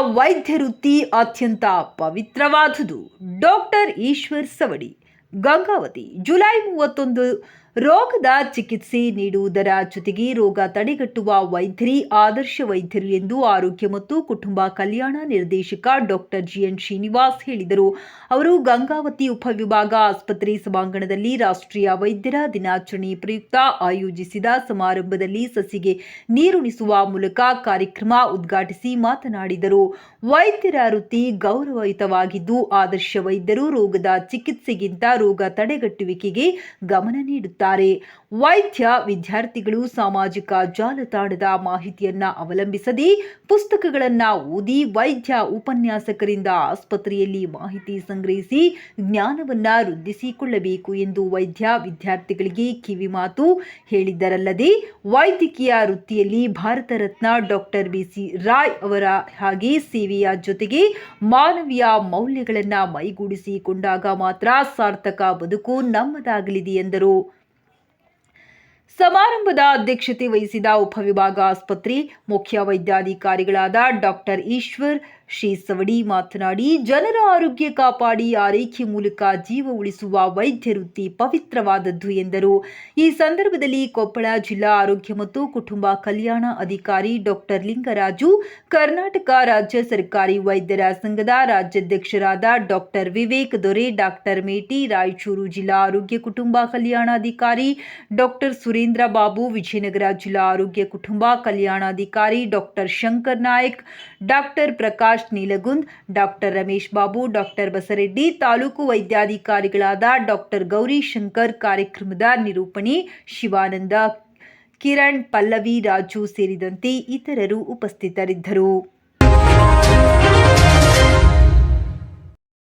ವೈದ್ಯ ವೃತ್ತಿ ಅತ್ಯಂತ ಪವಿತ್ರವಾದುದು. ಡಾಕ್ಟರ್ ಈಶ್ವರ್ ಸವಡಿ ಗಂಗಾವತಿ ಜುಲೈ ಮೂವತ್ತೊಂದು ರೋಗದ ಚಿಕಿತ್ಸೆ ನೀಡುವುದರ ಜೊತೆಗೆ ರೋಗ ತಡೆಗಟ್ಟುವ ವೈದ್ಯರಿ ಆದರ್ಶ ವೈದ್ಯರು ಎಂದು ಆರೋಗ್ಯ ಮತ್ತು ಕುಟುಂಬ ಕಲ್ಯಾಣ ನಿರ್ದೇಶಕ ಡಾಕ್ಟರ್ ಜಿಎನ್ ಶ್ರೀನಿವಾಸ್ ಹೇಳಿದರು. ಅವರು ಗಂಗಾವತಿ ಉಪವಿಭಾಗ ಆಸ್ಪತ್ರೆ ಸಭಾಂಗಣದಲ್ಲಿ ರಾಷ್ಟ್ರೀಯ ವೈದ್ಯರ ದಿನಾಚರಣೆ ಪ್ರಯುಕ್ತ ಆಯೋಜಿಸಿದ ಸಮಾರಂಭದಲ್ಲಿ ಸಸಿಗೆ ನೀರುಣಿಸುವ ಮೂಲಕ ಕಾರ್ಯಕ್ರಮ ಉದ್ಘಾಟಿಸಿ ಮಾತನಾಡಿದರು. ವೈದ್ಯರ ವೃತ್ತಿ ಗೌರವಯುತವಾಗಿದ್ದು, ಆದರ್ಶ ವೈದ್ಯರು ರೋಗದ ಚಿಕಿತ್ಸೆಗಿಂತ ರೋಗ ತಡೆಗಟ್ಟುವಿಕೆಗೆ ಗಮನ ನೀಡುತ್ತಾರೆ ವೈದ್ಯ ವಿದ್ಯಾರ್ಥಿಗಳು ಸಾಮಾಜಿಕ ಜಾಲತಾಣದ ಮಾಹಿತಿಯನ್ನ ಅವಲಂಬಿಸದೆ ಪುಸ್ತಕಗಳನ್ನ ಓದಿ ವೈದ್ಯ ಉಪನ್ಯಾಸಕರಿಂದ ಆಸ್ಪತ್ರೆಯಲ್ಲಿ ಮಾಹಿತಿ ಸಂಗ್ರಹಿಸಿ ಜ್ಞಾನವನ್ನ ವೃದ್ಧಿಸಿಕೊಳ್ಳಬೇಕು ಎಂದು ವೈದ್ಯ ವಿದ್ಯಾರ್ಥಿಗಳಿಗೆ ಕಿವಿಮಾತು ಹೇಳಿದ್ದರಲ್ಲದೆ ವೈದ್ಯಕೀಯ ವೃತ್ತಿಯಲ್ಲಿ Bharat Ratna doctor B C Roy ಹಾಗೆ ಸೇವೆಯ ಜೊತೆಗೆ ಮಾನವೀಯ ಮೌಲ್ಯಗಳನ್ನು ಮೈಗೂಡಿಸಿಕೊಂಡಾಗ ಮಾತ್ರ ಸಾರ್ಥಕ ಬದುಕು ನಮ್ಮದಾಗಲಿದೆ ಎಂದರು. ಸಮಾರಂಭದ ಅಧ್ಯಕ್ಷತೆ ವಹಿಸಿದ ಉಪವಿಭಾಗ ಆಸ್ಪತ್ರೆ ಮುಖ್ಯ ವೈದ್ಯಾಧಿಕಾರಿಗಳಾದ ಡಾಕ್ಟರ್ ಈಶ್ವರ್ ಶ್ರೀ ಸವಡಿ ಮಾತನಾಡಿ, ಜನರ ಆರೋಗ್ಯ ಕಾಪಾಡಿ, ಆರೈಕೆ ಮೂಲಕ ಜೀವ ಉಳಿಸುವ ವೈದ್ಯ ವೃತ್ತಿ ಪವಿತ್ರವಾದದ್ದು ಎಂದರು. ಈ ಸಂದರ್ಭದಲ್ಲಿ ಕೊಪ್ಪಳ ಜಿಲ್ಲಾ ಆರೋಗ್ಯ ಮತ್ತು ಕುಟುಂಬ ಕಲ್ಯಾಣ ಅಧಿಕಾರಿ ಡಾಕ್ಟರ್ ಲಿಂಗರಾಜು, ಕರ್ನಾಟಕ ರಾಜ್ಯ ಸರ್ಕಾರಿ ವೈದ್ಯರ ಸಂಘದ ರಾಜ್ಯಾಧ್ಯಕ್ಷರಾದ ಡಾಕ್ಟರ್ ವಿವೇಕ್ ದೊರೆ ಡಾಕ್ಟರ್ ಮೇಟಿ, ರಾಯಚೂರು ಜಿಲ್ಲಾ ಆರೋಗ್ಯ ಕುಟುಂಬ ಕಲ್ಯಾಣಾಧಿಕಾರಿ ಡಾಕ್ಟರ್ ಸುರೇಂದ್ರ ಬಾಬು, ವಿಜಯನಗರ ಜಿಲ್ಲಾ ಆರೋಗ್ಯ ಕುಟುಂಬ ಕಲ್ಯಾಣಾಧಿಕಾರಿ doctor Shankar Nayak doctor Prakash Neelagund, doctor Ramesh Babu, doctor Basareddy, taluk ವೈದ್ಯಾಧಿಕಾರಿಗಳಾದ ಡಾಕ್ಟರ್ ಗೌರಿ ಶಂಕರ್ ಕಾರ್ಯಕ್ರಮದ ನಿರೂಪಣೆ ಶಿವಾನಂದ, ಕಿರಣ್ ಪಲ್ಲವಿ, ರಾಜು ಸೇರಿದಂತೆ ಇತರರು ಉಪಸ್ಥಿತರಿದ್ದರು.